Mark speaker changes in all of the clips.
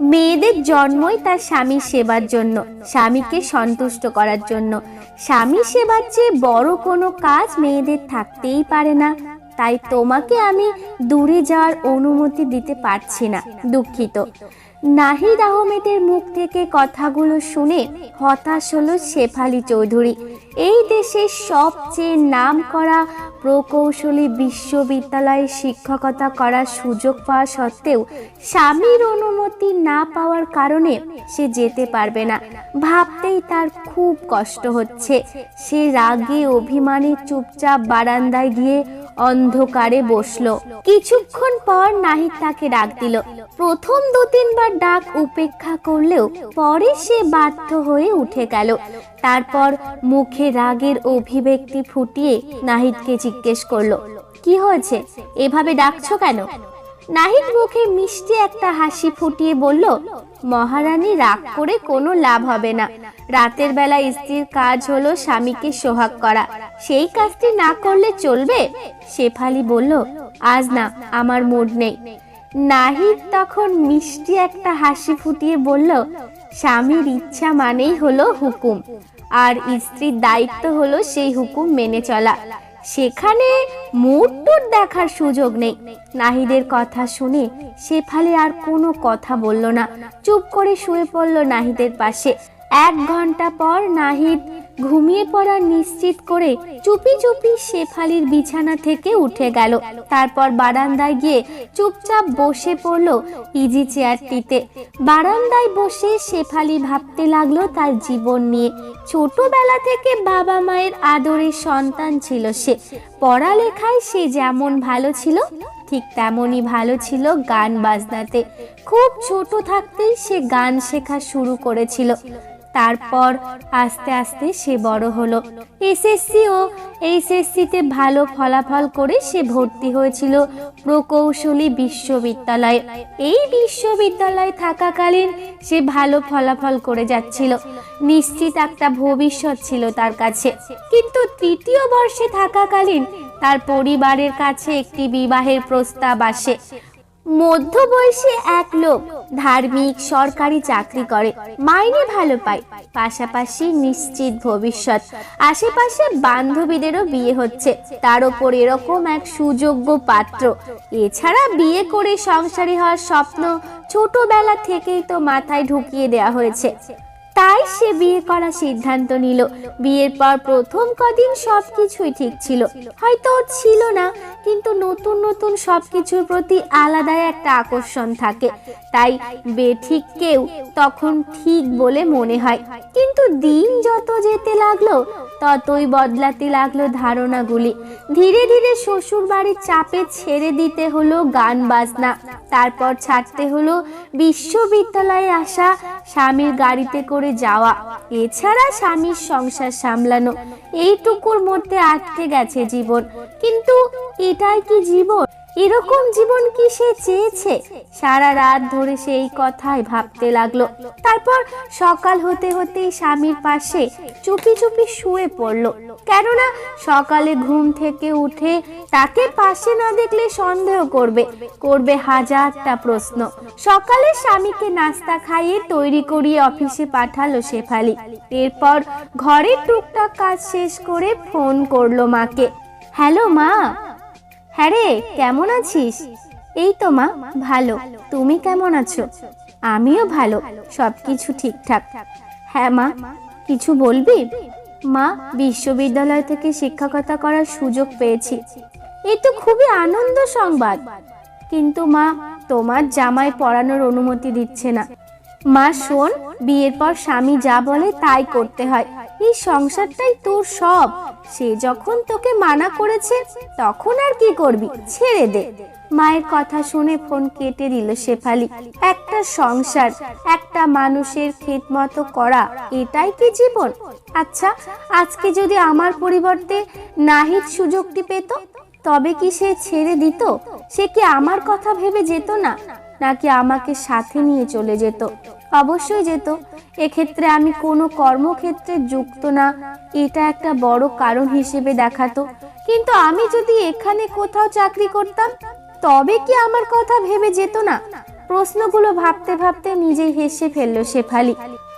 Speaker 1: মেয়েদের জন্মই তার স্বামীর সেবার জন্য, স্বামীকে সন্তুষ্ট করার জন্য। স্বামী সেবার চেয়ে বড় কোনো কাজ মেয়েদের থাকতেই পারে না। তাই তোমাকে আমি দূরে যাওয়ার অনুমতি দিতে পারছি না, দুঃখিত। নাহিদ আহমেদের মুখ থেকে কথাগুলো শুনে হতাশ হলো শেফালি চৌধুরী। এই দেশের সবচেয়ে নাম করা প্রকৌশলী বিশ্ববিদ্যালয়ে শিক্ষকতা করার সুযোগ পাওয়া সত্ত্বেও স্বামীর অনুমতি না পাওয়ার কারণে সে যেতে পারবে না। ভাবতেই তার খুব কষ্ট হচ্ছে। সে রাগে অভিমানে চুপচাপ বারান্দায় গিয়ে অন্ধকারে বসল। কিছুক্ষণ পর নাহিদ তাকে ডাক দিল। প্রথম দু তিনবার ডাক উপেক্ষা করলেও পরে সে বাধ্য হয়ে উঠে গেল। তারপর মুখে রাগের অভিব্যক্তি ফুটিয়ে নাহিদকে জিজ্ঞেস করল, কি হয়েছে? এভাবে ডাকছো কেন? নাহিদ মুখে মিষ্টি একটা হাসি ফুটিয়ে বলল, মহারানী, রাগ করে কোনো লাভ হবে না। রাতের বেলা স্ত্রীর কাজ হলো স্বামীকে সোহাগ করা। সেই কাজটি না করলে চলবে? শেফালি বলল, আজ না, আমার মুড নেই। নাহিদ তখন মিষ্টি একটা হাসি ফুটিয়ে বলল, স্বামীর ইচ্ছা মানেই হলো হুকুম, আর স্ত্রীর দায়িত্ব হলো সেই হুকুম মেনে চলা। সেখানে মুড দেখার সুযোগ নেই। নাহিদের কথা শুনে শেফালি আর কোনো কথা বলল না। চুপ করে শুয়ে পড়ল নাহিদের পাশে। এক ঘণ্টা পর নাহিদ ঘুমিয়ে পড়া নিশ্চিত করে চুপি চুপি শেফালির বিছানা থেকে উঠে গেল। তারপর বারান্দায় গিয়ে চুপচাপ বসে পড়ল ইজি চেয়ারটিতে বারান্দায় বসে শেফালি ভাবতে লাগল তার জীবন নিয়ে। ছোটবেলা থেকে বাবা মায়ের আদরের সন্তান ছিল সে। পড়ালেখায় সে যেমন ভালো ছিল, ঠিক তেমনই ভালো ছিল গান বাজনাতে। খুব ছোট থাকতেই সে গান শেখা শুরু করেছিল। তারপর আস্তে আস্তে সে বড় হলো। এসএসসি ও এইচএসসিতে ভালো ফলাফল করে সে ভর্তি হয়েছিল প্রকৌশলী বিশ্ববিদ্যালয়ে। এই বিশ্ববিদ্যালয়ে থাকাকালীন সে ভালো ফলাফল করে যাচ্ছিল। নিশ্চিত একটা ভবিষ্যৎ ছিল তার কাছে। কিন্তু তৃতীয় বর্ষে থাকাকালীন তার পরিবারের কাছে একটি বিবাহের প্রস্তাব আসে। মধ্যবয়সী এক লোক ধার্মিক সরকারি চাকরি করে, মাইনে ভালো পায়। পাশাপাশি নিশ্চিত ভবিষ্যৎ। আশেপাশে বান্ধবীদেরও বিয়ে হচ্ছে। তার ওপর এরকম এক সুযোগ্য পাত্র। এছাড়া বিয়ে করে সংসারী হওয়ার স্বপ্ন ছোটবেলা থেকেই তো মাথায় ঢুকিয়ে দেয়া হয়েছে। তাই সে বিয়ে করার সিদ্ধান্ত নিল। বিয়ের পর প্রথম কদিন সবকিছুই ঠিক ছিল। হয়তো ছিল না, কিন্তু নতুন নতুন সবকিছুর প্রতি আলাদাই একটা আকর্ষণ থাকে। তাই বেঠিক কেউ তখন ঠিক বলে মনে হয়। কিন্তু দিন যত যেতে লাগল, ততই বদলাতে লাগল ধারণাগুলি। ধীরে ধীরে শ্বশুর বাড়ির চাপে ছেড়ে দিতে হলো গান বাজনা। তারপর ছাড়তে হলো বিশ্ববিদ্যালয়ে আসা স্বামীর গাড়িতে করে যাওয়া। এছাড়া স্বামীর সংসার সামলানো। এইটুকুর মধ্যে আটকে গেছে জীবন। কিন্তু এটাই কি জীবন? এরকম জীবন কি সে চেয়েছে? সারা রাত ধরে সে এই কথাই ভাবতে লাগল। তারপর সকাল হতে হতেই স্বামীর পাশে চুপি চুপি শুয়ে পড়ল। কেননা সকালে ঘুম থেকে উঠে তাকে পাশে না দেখলে সন্দেহ করবে। করবে হাজারটা প্রশ্ন। সকালে স্বামীকে নাস্তা খাইয়ে তৈরি করিয়ে অফিসে পাঠালো শেফালি। এরপর ঘরের টুকটাক কাজ শেষ করে ফোন করল মাকে। হ্যালো মা হ্যাঁ রে, কেমন আছিস? এই তো মা, ভালো। তুমি কেমন আছো? আমিও ভালো, সবকিছু ঠিকঠাক। হ্যাঁ মা, কিছু বলবি? মা, বিশ্ববিদ্যালয় থেকে শিক্ষকতা করার সুযোগ পেয়েছি। এই তো খুবই আনন্দ সংবাদ। কিন্তু মা, তোমার জামাই পড়ানোর অনুমতি দিচ্ছে না। মা, শোন, বিয়ের পর স্বামী যা বলে তাই করতে হয়। এই সংসারটাই তোর সব। সে যখন তোকে মানা করেছে, তখন আর কি করবি? ছেড়ে দে। মায়ের কথা শুনে ফোন কেটে দিল শেফালি। একটা সংসার, একটা মানুষের মতো করা, এটাই কি জীবন? আচ্ছা আজকে যদি আমার পরিবর্তে নাহিদ সুযোগটি পেত, তবে কি সে ছেড়ে দিত? সে কি আমার কথা ভেবে যেত না? নাকি আমাকে সাথে নিয়ে চলে যেত? অবশ্যই যেত। এক্ষেত্রে আমি কোনো কর্মক্ষেত্রে যুক্ত না। এটা একটা বড় কারণ হিসেবে দেখাতো। কিন্তু আমি যদি এখানে কোথাও চাকরি করতাম, তবে কি আমার কথা ভেবে যেত না? প্রশ্নগুলো ভাবতে ভাবতে নিজেই হেসে ফেলল শেফালি।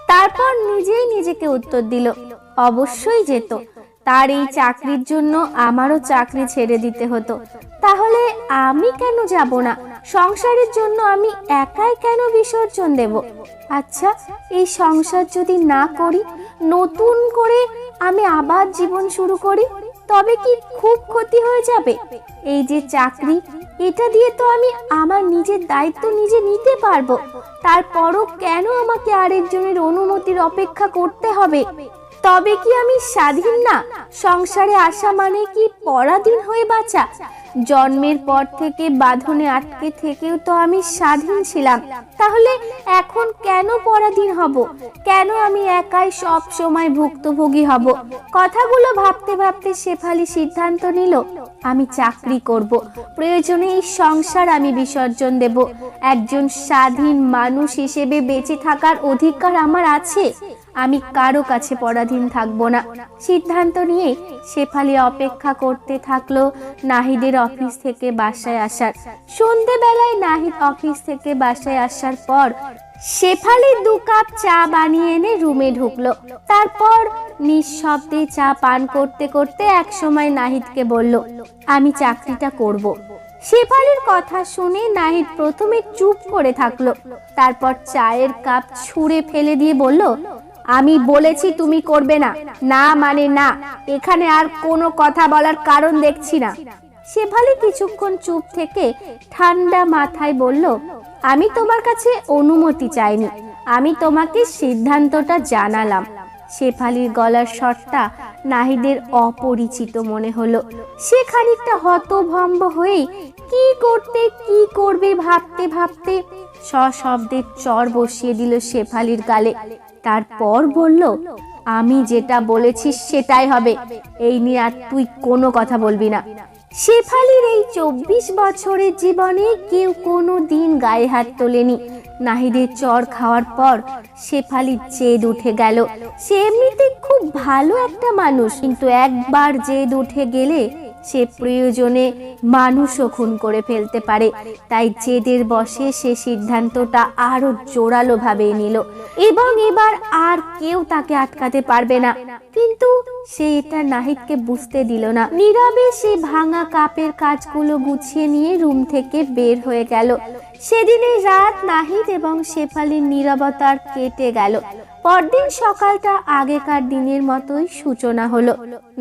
Speaker 1: তারপর নিজেই নিজেকে উত্তর দিল, অবশ্যই যেত। তার এই চাকরির জন্য আমারও চাকরি ছেড়ে দিতে হতো। তাহলে আমি কেন যাব না? সংসারের জন্য আমি একাই কেন বিসর্জন দেব? আচ্ছা এই সংসার যদি না করি, নতুন করে আমি আবার জীবন শুরু করি, তবে কি খুব ক্ষতি হয়ে যাবে? এই যে চাকরি, এটা দিয়ে তো আমি আমার নিজের দায়িত্ব নিজে নিতে পারব। তারপরও কেন আমাকে আরেকজনের অনুমতির অপেক্ষা করতে হবে? তবে কি আমি স্বাধীন না? সংসারে আসা মানে কি পরাধীন হয়ে বাঁচা? জন্মের পর থেকে বাঁধনে আটকে থেকেও তো আমি স্বাধীন ছিলাম। তাহলে এখন কেন পরাধীন হব? কেন আমি একাই সব সময় ভুক্তভোগী হব? কথাগুলো ভাবতে ভাবতে শেফালি সিদ্ধান্ত নিল, আমি চাকরি করব। প্রয়োজনে এই সংসার আমি বিসর্জন দেব। একজন স্বাধীন মানুষ হিসেবে বেঁচে থাকার অধিকার আমার আছে? আমি কারও কাছে পরাধীন থাকব না। সিদ্ধান্ত নিয়ে শেফালি অপেক্ষা করতে থাকল নাহিদের অফিস থেকে বাসায় আসার। সন্ধেবেলায় নাহিদ অফিস থেকে বাসায় আসার পর শেফালি দু কাপ চা বানিয়ে এনে রুমে ঢুকলো। তারপর নিঃশব্দে চা পান করতে করতে একসময় নাহিদকে বলল, আমি চাকরিটা করব। শেফালির কথা শুনে নাহিদ প্রথমে চুপ করে থাকল। তারপর চায়ের কাপ ছুঁড়ে ফেলে দিয়ে বলল আমি বলেছি তুমি করবে না। না মানে না। এখানে আর কোনো কথা বলার কারণ দেখছি না। শেফালি কিছুক্ষণ চুপ থেকে ঠান্ডা মাথায় বলল, আমি তোমার কাছে অনুমতি চাইনি। আমি তোমাকে সিদ্ধান্তটা জানালাম। শেফালির গলার স্বরটা নাহিদের অপরিচিত মনে হলো। সে খানিকটা হতভম্ব হয়েই কি করতে, কি করবে ভাবতে ভাবতে সশব্দের চর বসিয়ে দিল শেফালির গালে। তারপর বলল, আমি যেটা বলেছি সেটাই হবে। এই নিয়ে আর তুই কোনো কথা বলবি না। শেফালির এই চব্বিশ বছরের জীবনে কেউ কোনো দিন গায়ে হাত তোলেনি। নাহিদের চর খাওয়ার পর শেফালির জেদ উঠে গেল। সে এমনিতে খুব ভালো একটা মানুষ, কিন্তু একবার জেদ উঠে গেলে সে প্রয়োজনে মানুষও খুন করে ফেলতে পারে। তাই জেদের বসে সে সিদ্ধান্তটা আরও জোরালো ভাবে নিল এবং এবার আর কেউ তাকে আটকাতে পারবে না। কিন্তু সে এটা নাহিদকে বুঝতে দিল না। নীরবে সে ভাঙা কাপের কাজগুলো গুছিয়ে নিয়ে রুম থেকে বের হয়ে গেল। সেদিনের রাত নাহিদ এবং শেফালির নীরবতার কেটে গেল। পরদিন সকালটা আগেকার দিনের মতোই সূচনা হলো।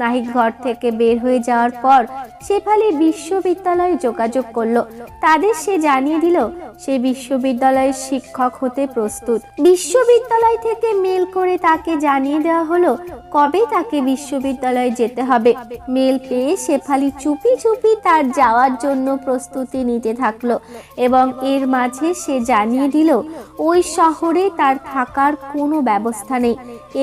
Speaker 1: নাহিদ ঘর থেকে বের হয়ে যাওয়ার পর শেফালি বিশ্ববিদ্যালয়ে যোগাযোগ করল। তাদের সে জানিয়ে দিল, সে বিশ্ববিদ্যালয়ের শিক্ষক হতে প্রস্তুত। বিশ্ববিদ্যালয় থেকে মেল করে তাকে জানিয়ে দেওয়া হলো, কবে তাকে বিশ্ববিদ্যালয়ে যেতে হবে। মেল পেয়ে শেফালি চুপি চুপি তার যাওয়ার জন্য প্রস্তুতি নিতে থাকল এবং এর মাঝে সে জানিয়ে দিল, ওই শহরে তার থাকার কোনো ব্যবস্থা নেই।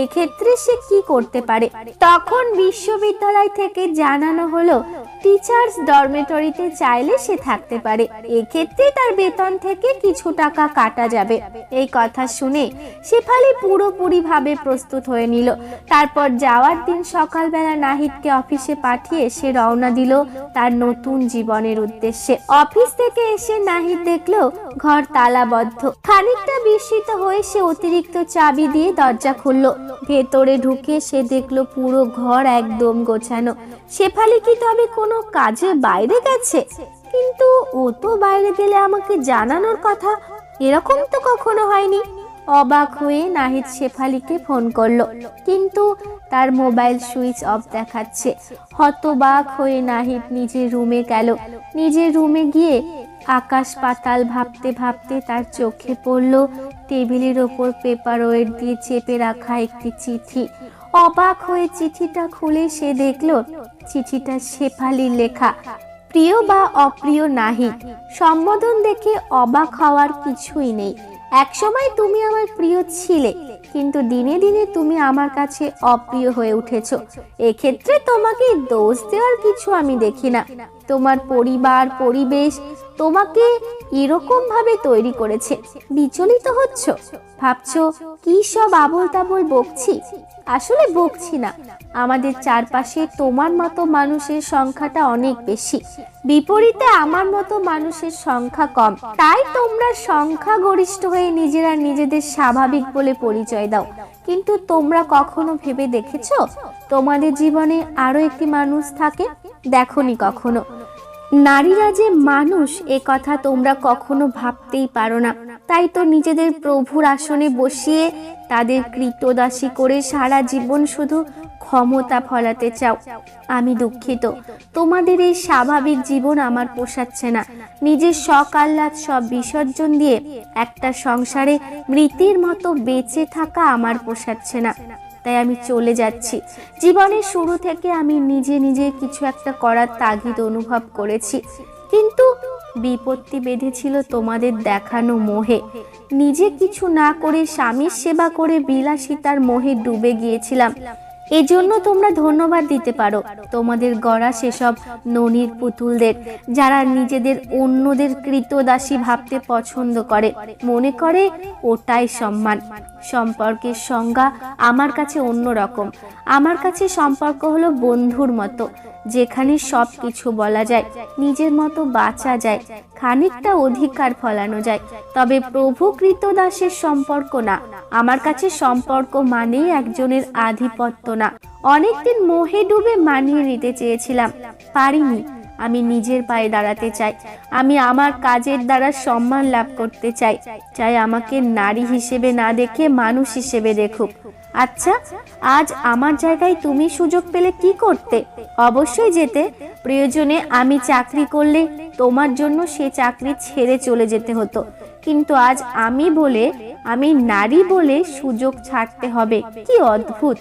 Speaker 1: এক্ষেত্রে সে কি করতে পারে? তখন বিশ্ববিদ্যালয় থেকে জানানো হলো, টিচার্স ডরমেটরিতে চাইলে সে থাকতে পারে। এক্ষেত্রে তার বেতন থেকে কিছু টাকা কাটা যাবে। এই কথা শুনে শেফালি পুরোপুরি ভাবে প্রস্তুত হয়ে নিল। তারপর যাওয়ার দিন সকালবেলা নাহিদকে অফিসে পাঠিয়ে সে রওনা দিল তার নতুন জীবনের উদ্দেশ্যে অফিস থেকে এসে নাহিদ দেখল ঘর তালাবদ্ধ। খানিকটা বিস্মিত হয়ে সে অতিরিক্ত চাবি দিয়ে দরজা খুললো। ভেতরে ঢুকে সে দেখল পুরো ঘর একদম গোছানো। শেফালি কি তবে কোনো কাজে বাইরে গেছে? কিন্তু ও তো বাইরে গেলে আমাকে জানানোর কথা, এরকম তো কখনো হয়নি। অবাক হয়ে নাহিদ শেফালিকে ফোন করল। কিন্তু তার মোবাইল সুইচ অফ দেখাচ্ছে। হতবাক হয়ে নাহিদ নিজের রুমে গেল। নিজের রুমে গিয়ে আকাশ পাতাল ভাবতে ভাবতে তার চোখে পড়ল টেবিলের ওপর পেপার ওয়েট দিয়ে চেপে রাখা একটি চিঠি। অবাক হয়ে চিঠিটা খুলে সে দেখল চিঠিটা শেফালির লেখা, প্রিয় বা অপ্রিয় নাহি সম্বোধন দেখে অবাক হওয়ার কিছুই নেই। একসময় তুমি আমার প্রিয় ছিলে কিন্তু দিনে দিনে তুমি আমার কাছে অপ্রিয় হয়ে উঠেছ। এক্ষেত্রে তোমাকে দোষ দেওয়ার কিছু আমি দেখি না। তোমার পরিবার, পরিবেশ তোমাকে এরকম ভাবে তৈরি করেছে। বিচলিত হচ্ছ? ভাবছ, কি সব আবল তাবল বকছি? আসলে বকছি না। আমাদের চারপাশে তোমার মতো মানুষের সংখ্যাটা অনেক বেশি। বিপরীতে আমার মতো মানুষের সংখ্যা কম। তাই তোমরা সংখ্যা গরিষ্ঠ হয়ে নিজেরা নিজেদের স্বাভাবিক বলে পরিচয় দাও। কিন্তু তোমরা কখনো ভেবে দেখেছ? তোমাদের জীবনে আরও একটি মানুষ থাকে? দেখনি কখনো। নারীরা যে মানুষ, এ কথা তোমরা কখনো ভাবতেই পারো না। তাই তো নিজেদের প্রভুর আসনে বসিয়ে তাদের কৃতদাসী করে সারা জীবন শুধু ক্ষমতা ফলাতে চাও। আমি দুঃখিত। তোমাদের এই স্বাভাবিক জীবন আমার পোষাচ্ছে না। নিজের আহ্লাদ সব বিসর্জন দিয়ে একটা সংসারে মৃতের মতো বেঁচে থাকা আমার পোষাচ্ছে না। তাই আমি চলে যাচ্ছি। জীবনের শুরু থেকে আমি নিজে নিজে কিছু একটা করার তাগিদ অনুভব করেছি। কিন্তু বিপত্তি বেঁধেছিল তোমাদের দেখানো মোহে। নিজে কিছু না করে স্বামীর সেবা করে বিলাসিতার মোহে ডুবে গিয়েছিলাম। এজন্য তোমরা ধন্যবাদ দিতে পারো। তোমাদের গড়া সেসব ননির পুতুলদের, যারা নিজেদের অন্যদের কৃতদাসী ভাবতে পছন্দ করে। মনে করে ওটাই সম্মান। সম্পর্কের সংজ্ঞা আমার কাছে অন্য রকম আমার কাছে সম্পর্ক হলো বন্ধুর মতো, যেখানে সব কিছু বলা যায়, নিজের মতো বাঁচা যায়, খানিকটা অধিকার ফলানো যায়। তবে প্রভু কৃতদাসের সম্পর্ক না। আমার কাছে সম্পর্ক মানেই একজনের আধিপত্য না। অনেকদিন মোহে ডুবে মানিয়ে নিতে চেয়েছিলাম, পারিনি। আমি নিজের পায়ে দাঁড়াতে চাই। আমি আমার কাজের দ্বারা সম্মান লাভ করতে চাই। চাই আমাকে নারী হিসেবে না দেখে মানুষ হিসেবে দেখুক। আচ্ছা আজ আমার জায়গায় তুমি সুযোগ পেলে কি করতে? অবশ্যই যেতে। প্রয়োজনে আমি চাকরি করলে তোমার জন্য সে চাকরি ছেড়ে চলে যেতে হতো। কিন্তু আজ আমি বলে, আমি নারী বলে সুযোগ ছাড়তে হবে। কি অদ্ভুত!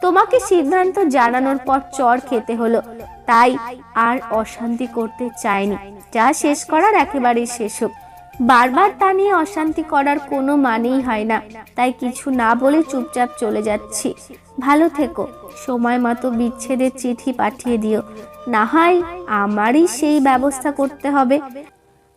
Speaker 1: তোমাকে সিদ্ধান্ত জানানোর পর চর খেতে হলো। তাই আর অশান্তি করতে চাইনি। যা শেষ করার একেবারেই শেষ হোক। বারবার তা নিয়ে অশান্তি করার কোনো মানেই হয় না। তাই কিছু না বলে চুপচাপ চলে যাচ্ছি। ভালো থেকো। সময় মতো বিচ্ছেদের চিঠি পাঠিয়ে দিও। না হয় আমারই সেই ব্যবস্থা করতে হবে।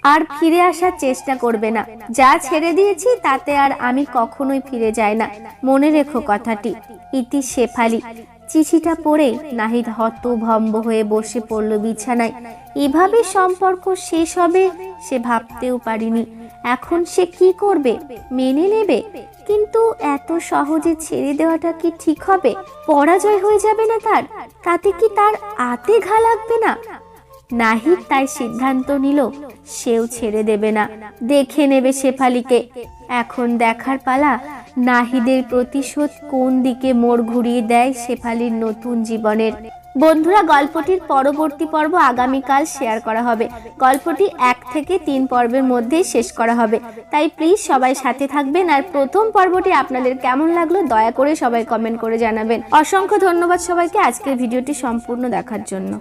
Speaker 1: আর ফিরে আসার চেষ্টা করবে না। যা ছেড়ে দিয়েছি, তাতে আর আমি কখনোই ফিরে যাই না। মনে রেখো কথাটি। ইতি শেফালি। চিঠিটা পড়ে নাহিদ হতভম্ব হয়ে বসে পড়ল বিছানায়। এভাবে সম্পর্ক শেষ হবে সে ভাবতেও পারিনি। এখন সে কি করবে, মেনে নেবে? কিন্তু এত সহজে ছেড়ে দেওয়াটা কি ঠিক হবে? পরাজয় হয়ে যাবে না তার? তাতে কি তার আতে ঘা লাগবে না? নাহিদ তাই সিদ্ধান্ত নিল, সেও ছেড়ে দেবে না। দেখে নেবে শেফালিকে। এখন দেখার পালা নাহিদের প্রতিশোধ কোন দিকে মোড় ঘুরিয়ে দেয় শেফালির নতুন জীবনের? বন্ধুরা, গল্পটির পরবর্তী পর্ব আগামীকাল শেয়ার করা হবে। গল্পটি এক থেকে তিন পর্বের মধ্যেই শেষ করা হবে। তাই প্লিজ সবাই সাথে থাকবেন আর প্রথম পর্বটি আপনাদের কেমন লাগল দয়া করে সবাই কমেন্ট করে জানাবেন। অসংখ্য ধন্যবাদ সবাইকে আজকের ভিডিওটি সম্পূর্ণ দেখার জন্য।